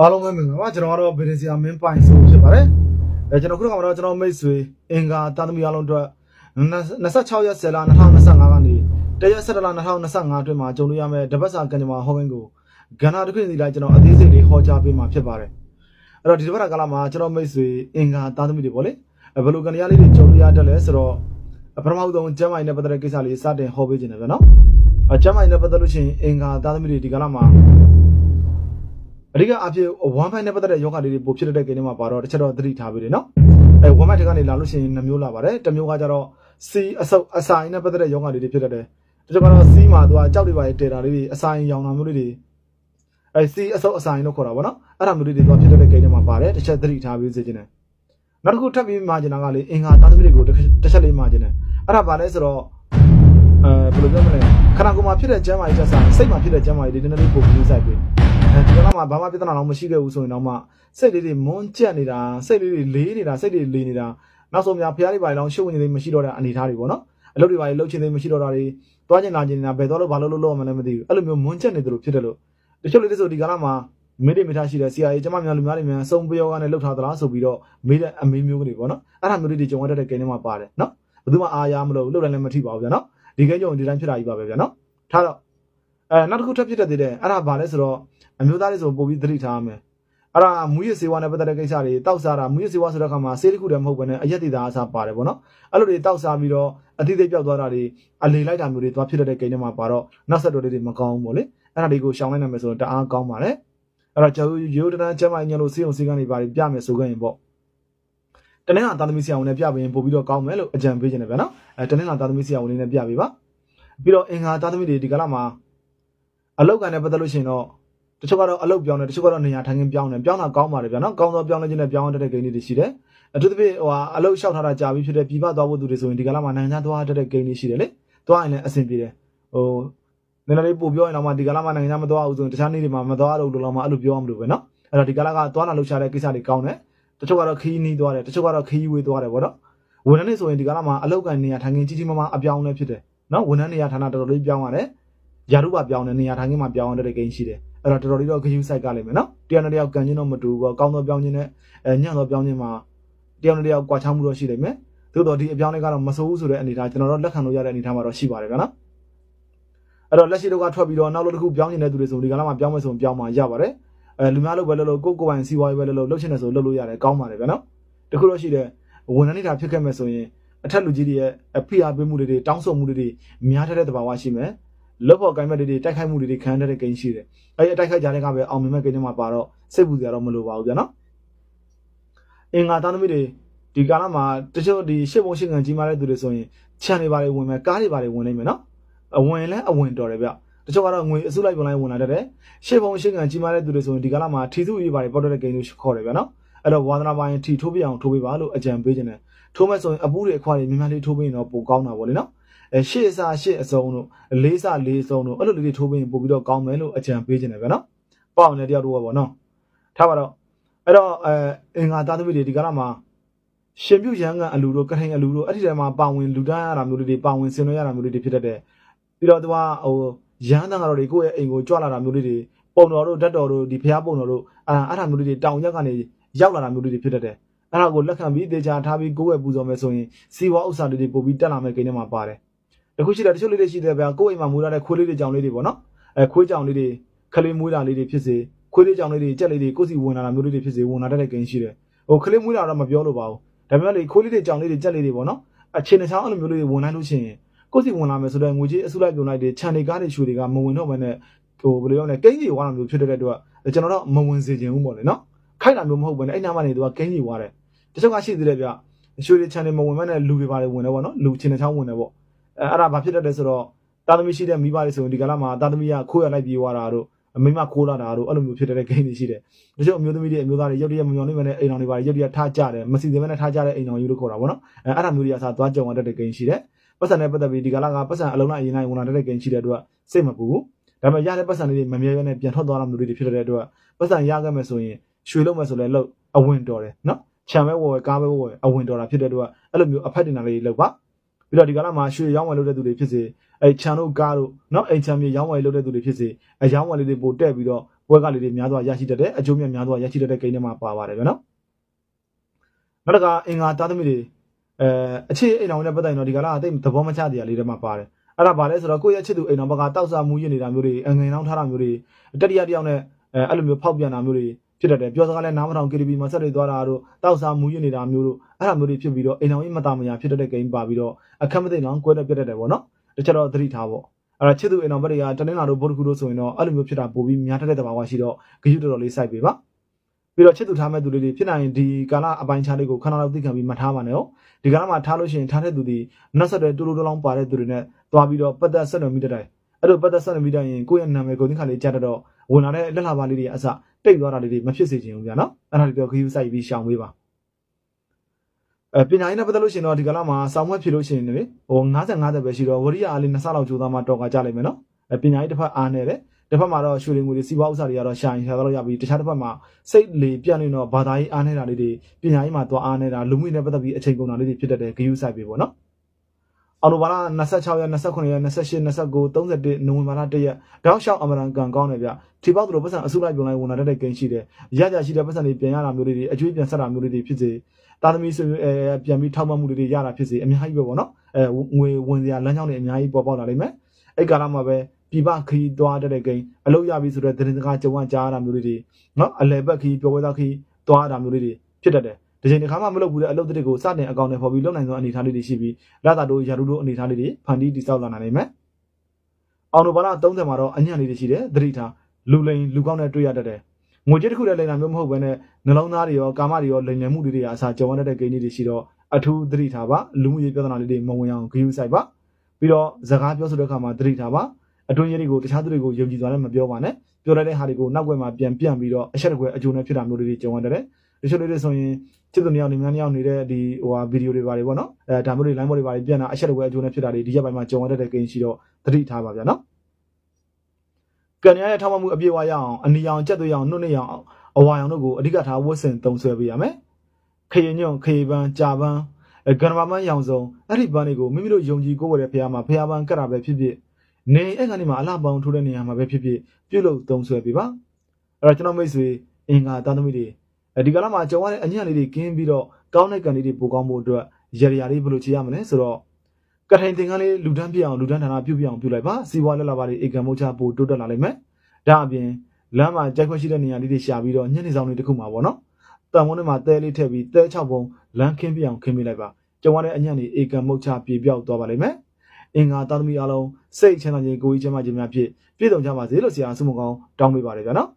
အားလုံးပဲမင်္ဂလာပါကျွန်တော်ကတော့ဗီဒီစီယာမင်းပိုင်ဆိုဖြစ်ပါတယ်အဲကျွန်တော်ခုနကတော့ကျွန်တော်မိတ်ဆွေအင်္ဂါတာသမီအားလုံးအတွက်26ရက်10လ2025ကနေတရက်17လ2025အတွင်းမှာကြုံလို့ရမယ့်တပတ်စာကံကြမ္မာဟောင်းဝင်းကိုကဏ္ဍတစ်ခုစီလိုက်ကျွန်တော်အသေးစိတ်လေးဟောကြားပေးမှာဖြစ်ပါတယ်အဲ့တော့ဒီတပတ်ကာလမှာကျွန်တော်မိတ်ဆွေအင်္ဂါတာသမီတွေပေါ့လေဘယ်လိုကံရလေးတွေကြုံလို့ရတတ်လဲဆိုတော့ပထမဆုံးကျမ်းမိုင်နဲ့ပတ်သက်တဲ့ကိစ္စလေးစတင်ဟောပေးခြင်းတယ်ဗျနော်အကျမ်းမိုင်နဲ့ပတ်သက်လို့ရှိရင်အင်္ဂါတာသမီတွေဒီကာလမှာ အဓိကအဖြစ်1 5နဲ့ပတ်သက်တဲ့ယောဂလေးတွေပိုဖြစ်တဲ့ကိန်းတွေမှာပါတော့တစ်ချက်တော့သတိထားပေးတယ်နော်အဲ1 5ထက်ကနေလာလို့ရှိရင်နှမျိုးလာပါတယ်တစ်မျိုးကကြတော့ C အဆုပ်အဆိုင်နဲ့ပတ်သက်တဲ့ယောဂလေးတွေဖြစ်တတ်တယ်တချို့ကတော့ C မှာသူကကြောက်တွေပါတဲတာလေးတွေအဆိုင်ရောင်တာမျိုးလေးတွေအဲ C အဆုပ်အဆိုင်လို့ခေါ်တာပေါ့နော်အဲ့ဒါမျိုးလေးတွေတော့ဖြစ်တဲ့ကိန်းတွေမှာပါတယ်တစ်ချက်သတိထားပေးစေချင်တယ်နောက်တစ်ခုထပ်ပြီးမှာကျင်တာကလေအင်္ဂါသားသမီးတွေကိုတစ်ချက်လေးမှာကျင်တယ်အဲ့ဒါဘာလဲဆိုတော့အဲဘယ်လိုပြောမလဲခန္ဓာကိုယ်မှာဖြစ်တဲ့ကျန်းမာရေးချက်ဆိုင်စိတ်မှာဖြစ်တဲ့ကျန်းမာရေးတွေနည်းနည်းလေးပိုပြီးစိုက်ပေးအဲဒီကတော့မှ ဘာမှပြဿနာတော့မရှိခဲ့ဘူးဆိုရင်တော့မှစိတ်လေးတွေမွန်းကျက်နေတာစိတ်လေးတွေလေးနေတာစိတ်တွေလေးနေတာနောက်ဆုံးများဖျားလေးပါလောင်ရှုပ်ဝင်နေသေးမရှိတော့တဲ့အနေအထားတွေပေါ့နော်အလုပ်တွေပါလှုပ်ချင်သေးမရှိတော့တာတွေတွားချင်လာချင်နေတာဘယ်တော့လို့ဘာလို့လို့လို့မှလည်းမသိဘူးအဲ့လိုမျိုးမွန်းကျက်နေတယ်လို့ဖြစ်တယ်လို့တချို့လေးတွေဆိုဒီကလာမှာမိတွေမိထားရှိတဲ့ CIA ကျမများလူများတွေများစုံပြောကနေလှုပ်ထားသလားဆိုပြီးတော့မိတဲ့အမေမျိုးတွေပေါ့နော်အဲ့ဒါမျိုးတွေကြုံရတဲ့ကိန်းတွေမှာပါတယ်နော်ဘယ်သူမှအားရမလို့လှုပ်တယ်လည်းမထိပါဘူးဗျာနော်ဒီကိန်းကြုံဒီတိုင်းဖြစ်တာကြီးပါပဲဗျာနော်ထားတော့ အဲနောက်တစ်ခုထပ်ဖြစ်တဲ့သေးတယ်အဲ့ဒါဘာလဲဆိုတော့အမျိုးသားတွေဆိုပို့ပြီးသတိထားရမယ်အဲ့ဒါမူရစေဝါနဲ့ပတ်သက်တဲ့ကိစ္စတွေတောက်စားတာမူရစေဝါဆိုတဲ့အခါမှာဆေးတစ်ခုတည်းမဟုတ်ဘဲနဲ့အရက်တီသားအစားပါတယ်ပေါ့နော်အဲ့လိုတွေတောက်စားပြီးတော့အတိတ်ပြောက်သွားတာတွေအလေလိုက်တာမျိုးတွေသွားဖြစ်တဲ့ကိန်းတွေမှာပါတော့နောက်ဆက်တွဲတွေမကောင်းဘူးပေါ့လေအဲ့ဒါတွေကိုရှောင်လိုက်နိုင်မယ်ဆိုတော့တအားကောင်းပါတယ်အဲ့တော့ကျွန်တော်ရိုးတန်းကျမ်းမိုင်းညလို့စေုံစေကန်းတွေပါပြမယ်ဆိုခဲ့ရင်ပေါ့တနင်္လာသားသမီးဆရာဝန်နဲ့ပြပေးရင်ပို့ပြီးတော့ကောင်းမယ်လို့အကြံပေးခြင်းတယ်ဗျာနော်အဲတနင်္လာသားသမီးဆရာဝန်လေးနဲ့ပြပေးပါပြီးတော့အင်္ဂါသားသမီးတွေဒီကလာမှာ အလောက်ကန်နဲ့ပတ်သက်လို့ရှိရင်တော့တချို့ကတော့အလုပ်ပြောင်းတယ်တချို့ကတော့နေရာထိုင်ခင်းပြောင်းတယ်ပြောင်းတာကောင်းပါတယ်ဗျာနော်ကောင်းသောပြောင်းလဲခြင်းနဲ့ပြောင်းရတဲ့ဂိမ်းတွေရှိတယ်အထူးသဖြင့်ဟိုဟာအလုပ်လျှောက်ထားတာကြာပြီဖြစ်တဲ့ပြည်ပသွားဖို့သူတွေဆိုရင်ဒီကလာမှာနိုင်ငံခြားသွားတဲ့ဂိမ်းတွေရှိတယ်လေသွားရင်လည်းအဆင်ပြေတယ်ဟိုနည်းနည်းလေးပို့ပြောရင်တော့မှဒီကလာမှာနိုင်ငံခြားမသွားဘူးဆိုရင်တခြားနေ့တွေမှာမသွားတော့ဘူးလို့တော့မှအဲ့လိုပြောအောင်လို့ပဲနော်အဲ့တော့ဒီကလာကသွားလာလှုပ်ရှားတဲ့ကိစ္စတွေကောင်းတယ်တချို့ကတော့ခီးနီးသွားတယ်တချို့ကတော့ခီးဝေးသွားတယ်ဗောနော်ဝန်ထမ်းတွေဆိုရင်ဒီကလာမှာအလုပ်ကန်နေရာထိုင်ခင်းကြီးကြီးမားမားအပြောင်းလဲဖြစ်တယ်နော်ဝန်ထမ်းနေရာဌာနတော်တော်လေးပြောင်းရတယ် ယာရုပါပြောင်းတယ်နေရာထိုင်ခင်းမှာပြောင်းရတဲ့ဂိမ်းရှိတယ်အဲ့တော့တော်တော်လေးတော့ဂယူးဆိုင်ကလိမ့်မယ်နော်တရားနဲ့တရားကန်ချင်းတော့မတူဘူးပေါ့ကောင်းသောပြောင်းခြင်းနဲ့အဲညံ့သောပြောင်းခြင်းမှာတရားနဲ့တရားကွာခြားမှုတော့ရှိလိမ့်မယ်သို့တော့ဒီအပြောင်းလေးကတော့မဆိုးဘူးဆိုတဲ့အနေအထားကျွန်တော်တို့လက်ခံလို့ရတဲ့အနေအထားမှာတော့ရှိပါတယ်ဗျာနော်အဲ့တော့လက်ရှိတော့ကထွက်ပြီးတော့နောက်လို့တစ်ခုပြောင်းနေတဲ့သူတွေဆိုဒီကလာမှာပြောင်းမယ်ဆိုရင်ပြောင်းမှာရပါတယ်အဲလူများလို့ပဲလို့လို့ကိုကိုပိုင်စီဝါရေးပဲလို့လို့လှုပ်ချင်တယ်ဆိုလှုပ်လို့ရတယ်ကောင်းပါတယ်ဗျာနော်တခုတော့ရှိတယ်ဝန်ထမ်းနေတာဖြစ်ခဲ့မယ်ဆိုရင်အထက်လူကြီးတွေရဲ့အဖိအားပေးမှုတွေတောင်းဆိုမှုတွေများထတဲ့တဘာဝရှိမယ် လက်ဖို့ကိုင်းမဲ့တွေတိုက်ခိုက်မှုတွေခံရတဲ့ကိန်းရှိတယ်အဲ့ဒီအတိုက်ခိုက်ကြတဲ့ကပဲအောင်မြင်မဲ့ကိန်းတွေမှာပါတော့စိတ်ပူစရာတော့မလိုပါဘူးဗျာနော်အင်္ဂါသားသမီးတွေဒီကာလမှာတချို့ဒီရှစ်ဘုံရှစ်ငံကြီးမားတဲ့သူတွေဆိုရင်ခြံတွေပါလေဝင်မယ်ကားတွေပါလေဝင်နိုင်မယ်နော်အဝင်လဲအဝင်တော်တယ်ဗျတချို့ကတော့ငွေအစုလိုက်ပုံလိုက်ဝင်လာတတ်တယ်ရှစ်ဘုံရှစ်ငံကြီးမားတဲ့သူတွေဆိုရင်ဒီကာလမှာထီစုရေးပါလေပေါက်တဲ့ကိန်းတွေခေါ်တယ်ဗျာနော်အဲ့တော့ဝါသနာပိုင်းထီထိုးပြအောင်ထိုးပေးပါလို့အကြံပေးခြင်းတယ်ထိုးမဲ့ဆိုရင်အပူတွေအခွာတွေမြန်မြန်လေးထိုးပေးရင်တော့ပိုကောင်းတာပေါ့လေနော်အဲ ရှစ်အစားရှစ်အစုံတို့လေးစားလေးစုံတို့အဲ့လိုလေးတွေထိုးပေးရင်ပို့ပြီးတော့ကောင်းမယ်လို့အကြံပေးခြင်းတယ်ဗျာနော်ပေါ့အောင်လည်းတယောက်တော့ပေါ့နော်ထားပါတော့အဲ့တော့အဲအင်္ဂါသားသမီးတွေဒီကရမှာရှင်ပြုတ်ရန်ကအလူတို့ကထိုင်အလူတို့အဲ့ဒီထဲမှာပါဝင်လူတန်းရတာမျိုးတွေပါဝင်ဆင်နွှဲရတာမျိုးတွေဖြစ်တတ်တယ်ပြီးတော့သူကဟိုရန်တန်ကတော့တွေကိုယ့်ရဲ့အိမ်ကိုကြွလာတာမျိုးတွေပုံတော်တို့ဓာတ်တော်တို့ဒီဖျားပုံတော်တို့အာအဲ့ဒါမျိုးတွေတောင်ရက်ကနေရောက်လာတာမျိုးတွေဖြစ်တတ်တယ်အဲ့ဒါကိုလက်ခံပြီးတေချာထားပြီးကိုယ့်ရဲ့ပူဇော်မယ်ဆိုရင်စီဝါဥစ္စာတွေပို့ပြီးတက်လာမယ့်ကိန်းထဲမှာပါတယ် တခုရှိတယ်တချို့လေးတွေရှိတယ်ဗျာကိုယ့်အိမ်မှာမူရတဲ့ခွေးလေးတွေကြောင်လေးတွေပေါ့နော်အဲခွေးကြောင်လေးတွေခလေးမွေးတာလေးတွေဖြစ်စေခွေးလေးကြောင်လေးတွေကြက်လေးတွေကိုယ်စီဝင်လာတာမျိုးလေးတွေဖြစ်စေဝင်လာတတ်တဲ့ကိန်းရှိတယ်ဟိုခလေးမွေးတာတော့မပြောလို့ပါဘူးဒါပေမဲ့လေခွေးလေးတွေကြောင်လေးတွေကြက်လေးတွေပေါ့နော်အချင်းတစ်ချောင်းအဲ့လိုမျိုးလေးတွေဝင်လိုက်လို့ရှိရင်ကိုယ်စီဝင်လာမယ်ဆိုတော့ငွေကြီးအစုလိုက်ပြုံလိုက်တွေခြံတွေကားတွေရွှေတွေကမဝင်တော့ဘဲနဲ့ဟိုဘယ်လိုပြောလဲကိန်းကြီးဝါတာမျိုးဖြစ်တဲ့အတွက်ကျွန်တော်တော့မဝင်စေချင်ဘူးပေါ့လေနော်ခိုက်တာမျိုးမဟုတ်ဘဲနဲ့အဲ့နားမှနေသူကကိန်းကြီးဝါတယ်တချို့ကရှိသေးတယ်ဗျရွှေတွေခြံတွေမဝင်ဘဲနဲ့လူတွေပါတယ်ဝင်တယ်ပေါ့နော်လူချင်းတစ်ချောင်းဝင်တယ်ပေါ့ အဲအဲ့ဒါဘာဖြစ်တတ်လဲဆိုတော့တာသမီရှိတဲ့မိဘတွေဆိုရင်ဒီကလာမှာတာသမီကခိုးရလိုက်ပြေးသွားတာတို့အမိမခိုးလာတာတို့အဲ့လိုမျိုးဖြစ်တဲ့ဂိမ်းတွေရှိတယ်။ဒါကြောင့်အမျိုးသမီးတွေအမျိုးသားတွေရုပ်တရက်မမျောနေမနဲ့အိမ်တော်တွေပါရုပ်တရက်ထားကြတယ်မစီသေးမနဲ့ထားကြတဲ့အိမ်တော်ယူလို့ခေါ်တာပေါ့နော်။အဲအဲ့ဒါမျိုးတွေကစားသွားကြုံရတဲ့ဂိမ်းရှိတယ်။ပတ်စံနဲ့ပတ်သက်ပြီးဒီကလာကပတ်စံအလုံးလိုက်အရင်လိုက်ဝင်လာတဲ့ဂိမ်းရှိတဲ့အတွက်စိတ်မပူဘူး။ဒါပေမဲ့ရတဲ့ပတ်စံလေးတွေမမြဲရနဲ့ပြန်ထွက်သွားတာမျိုးတွေဖြစ်တဲ့အတွက်ပတ်စံရခဲ့မယ်ဆိုရင်ရွှေလုံးမယ်ဆိုလည်းလို့အဝင်တော်တယ်နော်။ခြံပဲဝယ်ဝယ်ကားပဲဝယ်ဝယ်အဝင်တော်တာဖြစ်တဲ့အတွက်အဲ့လိုမျိုးအဖက်တင်တာလေးတွေလောက်ပါ။ ပြီးတော့ဒီကလာမှာရွှေရောင်းဝယ်လုပ်တဲ့သူတွေဖြစ်စေအဲခြံတို့ကားတို့နော်အိမ်ခြံမြေရောင်းဝယ်လုပ်တဲ့သူတွေဖြစ်စေအရောင်းဝယ်လေးတွေပို့တက်ပြီးတော့ပွဲကလေးတွေများစွာရရှိတတ်တယ်အကျိုးမြတ်များစွာရရှိတတ်တဲ့ကိန်းတွေမှာပါပါတယ်ဗျာနော်နောက်တစ်ခါအင်္ဂါသားသမီးတွေအဲအခြေအိမ်အောင်နဲ့ပတ်သက်ရင်တော့ဒီကလာအသိသဘောမချတရားလေးတွေမှာပါတယ်အဲ့ဒါဘာလဲဆိုတော့ကိုယ့်ရဲ့ချစ်သူအိမ်အောင်ဘက်ကတောက်စားမှုရနေတာမျိုးတွေအငိန်အောင်ထားတာမျိုးတွေတတိယတယောက်နဲ့အဲအဲ့လိုမျိုးဖောက်ပြန်တာမျိုးတွေ ဖြစ်တတ်တယ်ပြောစကားလဲနားမထောင် KTV မှာဆက်တွေသွားတာတို့တောက်စားမှုရနေတာမျိုးတို့အဲ့ဒါမျိုးတွေဖြစ်ပြီးတော့အိမ်အောင်ကြီးမတာမညာဖြစ်တတ်တဲ့ကိန်းပါပြီးတော့အခက်မသိအောင်ကွဲတဲ့ပြတ်တတ်တယ်ပေါ့နော်တခြားတော့သတိထားပေါ့အဲ့ဒါချစ်သူအိမ်အောင်ဘက်တွေကတနင်္လာတို့ဗုဒ္ဓခုတို့ဆိုရင်တော့အဲ့လိုမျိုးဖြစ်တာပိုပြီးများတတ်တဲ့တဘာဝရှိတော့ဂရုတော်တော်လေးစိုက်ပေးပါပြီးတော့ချစ်သူထားမဲ့သူလေးတွေဖြစ်နိုင်ရင်ဒီကာလအပိုင်းခြားလေးကိုခဏလောက်သိခံပြီးမှတ်ထားပါနဲ့ဟုတ်ဒီကာလမှာထားလို့ရှိရင်ထားတဲ့သူဒီနောက်ဆက်တွဲတူတူတလောင်းပါတဲ့သူတွေနဲ့သွားပြီးတော့ပတ်သက်ဆက်နွယ်မိတတ်တယ်အဲ့လိုပတ်သက်ဆက်နွယ်မိတတ်ရင်ကိုယ့်ရဲ့နာမည်ကိုသိခါလေးကြားတတ်တော့ ဝင်လာတဲ့လက်လာပါလေးတွေအစတိတ်သွားတာလေးတွေမဖြစ်စေချင်ဘူးဗျာနော်အဲ့ဒါတွေတော့ဂရုစိုက်ပြီးရှောင်ပေးပါအဲပညာရေးနဲ့ပတ်သက်လို့ရှိရင်တော့ဒီကလာမှာစောင်းမွက်ဖြစ်လို့ရှိရင်လေဟို90 50ပဲရှိတော့ဝရိယအားလေးနှစ်ဆလောက်ကြိုးသားမှတော့ကကြလိမ့်မယ်နော်အဲပညာရေးတစ်ဖက်အားနေတယ်တစ်ဖက်မှာတော့ရွှေလင်ငွေတွေစီးပွားဥစ္စာတွေကတော့ရှာရင်ရှာတော့ရပြီတခြားတစ်ဖက်မှာစိတ်လေပြန့်နေတော့ဘာသာရေးအားနေတာလေးတွေပညာရေးမှာသွားအားနေတာလူမှုရေးနဲ့ပတ်သက်ပြီးအချိန်ကုန်တာလေးတွေဖြစ်တတ်တယ်ဂရုစိုက်ပေးပေါ့နော် အော်တိုဘာလ26ရက်29ရက်28 29 31နိုဝင်ဘာလ1ရက်တောက်လျှောက်အမရန်ကန်ကောင်းတယ်ဗျထီပေါက်တို့ပတ်စံအစုလိုက်ပြုံလိုက်ဝင်လာတဲ့ကိန်းရှိတယ်ရကြရှိတဲ့ပတ်စံတွေပြန်ရတာမျိုးတွေအကျွေးပြန်ဆက်တာမျိုးတွေဖြစ်စေတာသမီဆွေမျိုးအဲပြန်ပြီးထောက်ပံ့မှုတွေရတာဖြစ်စေအများကြီးပဲပေါ့နော်အဲငွေဝင်စရာလမ်းကြောင်းတွေအများကြီးပေါ်ပေါက်လာလိမ့်မယ်အဲ့ကာလမှာပဲပြပခီးသွားတဲ့ကိန်းအလုပ်ရပြီဆိုတော့သတင်းစကားကြုံဝကြားရတာမျိုးတွေနော်အလဲဘက်ခီးပြောပွဲသားခီးသွားတာမျိုးတွေဖြစ်တတ်တယ် ဒီချိန်တစ်ခါမှမလုပ်ဘူးတဲ့အလုပ်တွေကိုစတင်အကောင့်နဲ့ပေါ်ပြီးလုပ်နိုင်သောအနေအထားလေးတွေရှိပြီးရတာတို့ရာထူးတို့အနေအထားလေးတွေဖန်တီးတည်ဆောက်လာနိုင်မယ်အောင်နိုဘာလ30မှာတော့အညံ့လေးတွေရှိတယ်သတိထားလူလိန်လူကောင်းနဲ့တွေ့ရတတ်တယ်ငွေကြေးတစ်ခုတည်းလိန်တာမျိုးမဟုတ်ဘဲနဲ့နှလုံးသားတွေရောကာမတွေရောလိန်လည်မှုတွေအစားကြုံရတဲ့ကိန်းလေးတွေရှိတော့အထူးသတိထားပါလူမှုရေးပြဿနာလေးတွေမဝင်အောင်ဂရုစိုက်ပါပြီးတော့စကားပြောဆိုတဲ့အခါမှာသတိထားပါအတွင်းရေးတွေကိုတခြားသူတွေကိုယုံကြည်စွာနဲ့မပြောပါနဲ့ပြောရတဲ့ဟာတွေကိုနောက်ွယ်မှာပြန်ပြန်ပြီးတော့အချက်တကွယ်အကျိုးနဲ့ဖြစ်တာမျိုးတွေကြုံရတယ် တချို့လေးတွေဆိုရင်ချစ်သူနှစ်ယောက်နေများနှစ်ယောက်နေတဲ့ဒီဟိုဟာဗီဒီယိုတွေပါတွေပေါ့နော်အဲဒါမျိုးတွေ line ဘောတွေပါတွေပြန်တာအချက်တကွယ်အကျိုးနဲ့ဖြစ်တာတွေဒီရက်ပိုင်းမှာကြုံရတဲ့ကိန်းရှိတော့သတိထားပါဗျာနော်ကံရရဲ့ထောက်မှမှုအပြည့်အဝရအောင်အနီအောင်ကြက်သွေးအောင်နှုတ်နေအောင်အဝါရောင်တို့ကိုအဓိကထားဝတ်ဆင်သုံးဆွဲပေးရမယ်ခရင်ညွန့်ခရီပန်းကြာပန်းကံဘာမန်းရောင်စုံအဲ့ဒီပန်းတွေကိုမိမိတို့ယုံကြည်ကိုးဝယ်တဲ့ဖရားမှာဖရားပန်းကတ်တာပဲဖြစ်ဖြစ်နေအဲ့ကနေမှာအလှပောင်ထိုးတဲ့နေရာမှာပဲဖြစ်ဖြစ်ပြုတ်လို့သုံးဆွဲပေးပါအဲ့တော့ကျွန်တော်မိတ်ဆွေအင်္ဂါသားသမီးတွေ ဒီကလာမှာကြုံရတဲ့အညံ့လေးတွေကင်းပြီးတော့ကောင်းတဲ့ကံလေးတွေပိုကောင်းဖို့အတွက်ရရရာလေးဘယ်လိုချေရမလဲဆိုတော့ကထိုင်သင်္ကန်းလေးလူတန်းပြအောင်လူတန်းဌာနပြုတ်ပြအောင်ပြုတ်လိုက်ပါစီဝါလက်လာပါလေးဧကံမုတ်ချပို့တိုးတက်လာလိမ့်မယ်ဒါအပြင်လမ်းမှာကြိုက်ခွင့်ရှိတဲ့နေရာလေးတွေရှာပြီးတော့ညနေဆောင်လေးတစ်ခုမှာပေါ့နော်တန်ဝန်းထဲမှာတဲလေးထည့်ပြီးတဲ6ပုံလမ်းခင်းပြအောင်ခင်းပေးလိုက်ပါကြုံရတဲ့အညံ့လေးဧကံမုတ်ချပြေပြောက်သွားပါလိမ့်မယ်အင်္ဂါသားသမီးအားလုံးစိတ်ချမ်းသာခြင်းကိုယ်ကြီးချမ်းသာခြင်းများဖြင့်ပြည့်စုံကြပါစေလို့ဆရာဆုမကောင်းတောင်းပေးပါတယ်ဗျာနော်